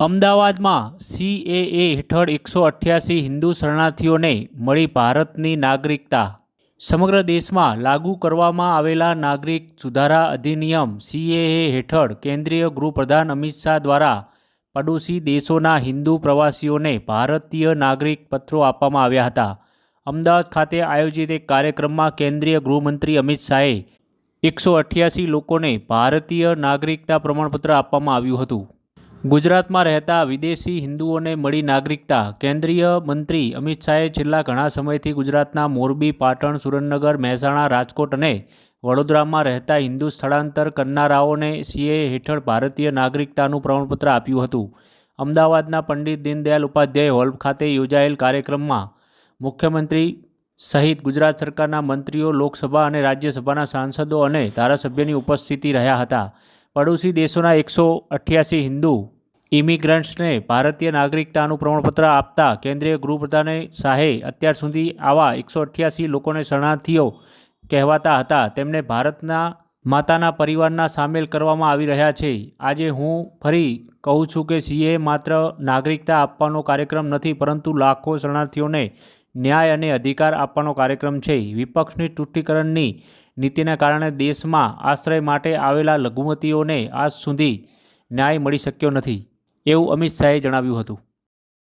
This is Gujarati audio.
અમદાવાદમાં સીએએ હેઠળ એકસો અઠ્યાસી હિન્દુ શરણાર્થીઓને મળી ભારતની નાગરિકતા. સમગ્ર દેશમાં લાગુ કરવામાં આવેલા નાગરિક સુધારા અધિનિયમ સીએએ હેઠળ કેન્દ્રીય ગૃહપ્રધાન અમિત શાહ દ્વારા પડોશી દેશોના હિન્દુ પ્રવાસીઓને ભારતીય નાગરિક પત્રો આપવામાં આવ્યા હતા. અમદાવાદ ખાતે આયોજિત એક કાર્યક્રમમાં કેન્દ્રીય ગૃહમંત્રી અમિત શાહે એકસો અઠ્યાસી લોકોને ભારતીય નાગરિકતા પ્રમાણપત્ર આપવામાં આવ્યું હતું. ગુજરાતમાં રહેતા વિદેશી હિન્દુઓને મળી નાગરિકતા, કેન્દ્રીય મંત્રી અમિત શાહે છેલ્લા ઘણા સમયથી ગુજરાતના મોરબી, પાટણ, સુરેન્દ્રનગર, મહેસાણા, રાજકોટ અને વડોદરામાં રહેતા હિન્દુ સ્થળાંતર કરનારાઓને સીએ હેઠળ ભારતીય નાગરિકતાનું પ્રમાણપત્ર આપ્યું હતું. અમદાવાદના પંડિત દીનદયાલ ઉપાધ્યાય હોલ ખાતે યોજાયેલ કાર્યક્રમમાં મુખ્યમંત્રી સહિત ગુજરાત સરકારના મંત્રીઓ, લોકસભા અને રાજ્યસભાના સાંસદો અને ધારાસભ્યની ઉપસ્થિતિ રહ્યા હતા. પડોશી દેશોના એકસો અઠ્યાસી હિન્દુ ઇમિગ્રન્ટ્સને ભારતીય નાગરિકતાનું પ્રમાણપત્ર આપતા કેન્દ્રીય ગૃહપ્રધાને શાહે અત્યાર સુધી આવા એકસો અઠ્યાસી લોકોને શરણાર્થીઓ કહેવાતા હતા. તેમને ભારતના માતાના પરિવારના સામેલ કરવામાં આવી રહ્યા છે. આજે હું ફરી કહું છું કે સીએ માત્ર નાગરિકતા આપવાનો કાર્યક્રમ નથી, પરંતુ લાખો શરણાર્થીઓને ન્યાય અને અધિકાર આપવાનો કાર્યક્રમ છે. વિપક્ષની તૂટીકરણની નીતિના કારણે દેશમાં આશ્રય માટે આવેલા લઘુમતીઓને આજ સુધી ન્યાય મળી શક્યો નથી, એવું અમિત શાહે જણાવ્યું હતું.